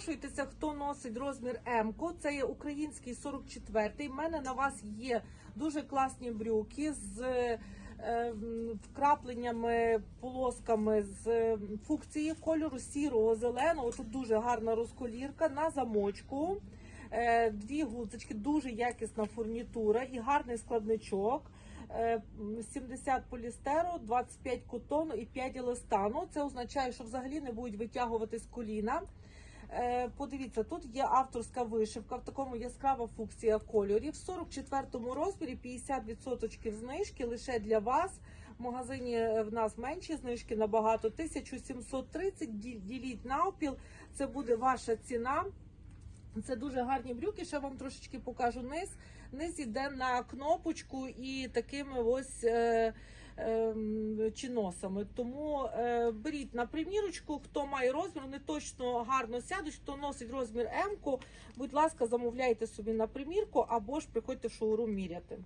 Напрошуйтеся, хто носить розмір М. Це є український 44-й. У мене на вас є дуже класні брюки з е, вкрапленнями, полосками з е, фукції кольору сірого, зеленого. Тут дуже гарна розколірка на замочку. Е, Дві гудзички, дуже якісна фурнітура і гарний складничок. Е, м, 70 полістеру, 25 котону і 5 еластану. Це означає, що взагалі не будуть витягувати з коліна. Е, Подивіться, тут є авторська вишивка в такому яскрава фукція кольорів. В 44-му розмірі 50% знижки лише для вас. В магазині е, в нас менші знижки набагато. 1730 діліть навпіл. Це буде ваша ціна. Це дуже гарні брюки. Ще вам трошечки покажу низ. Низ іде на кнопочку і такими ось е, е, чиносами. Тому е, беріть на примірочку, хто має розмір, вони точно гарно сядуть. Хто носить розмір М, будь ласка, замовляйте собі на примірку або ж приходьте в шоурум міряти.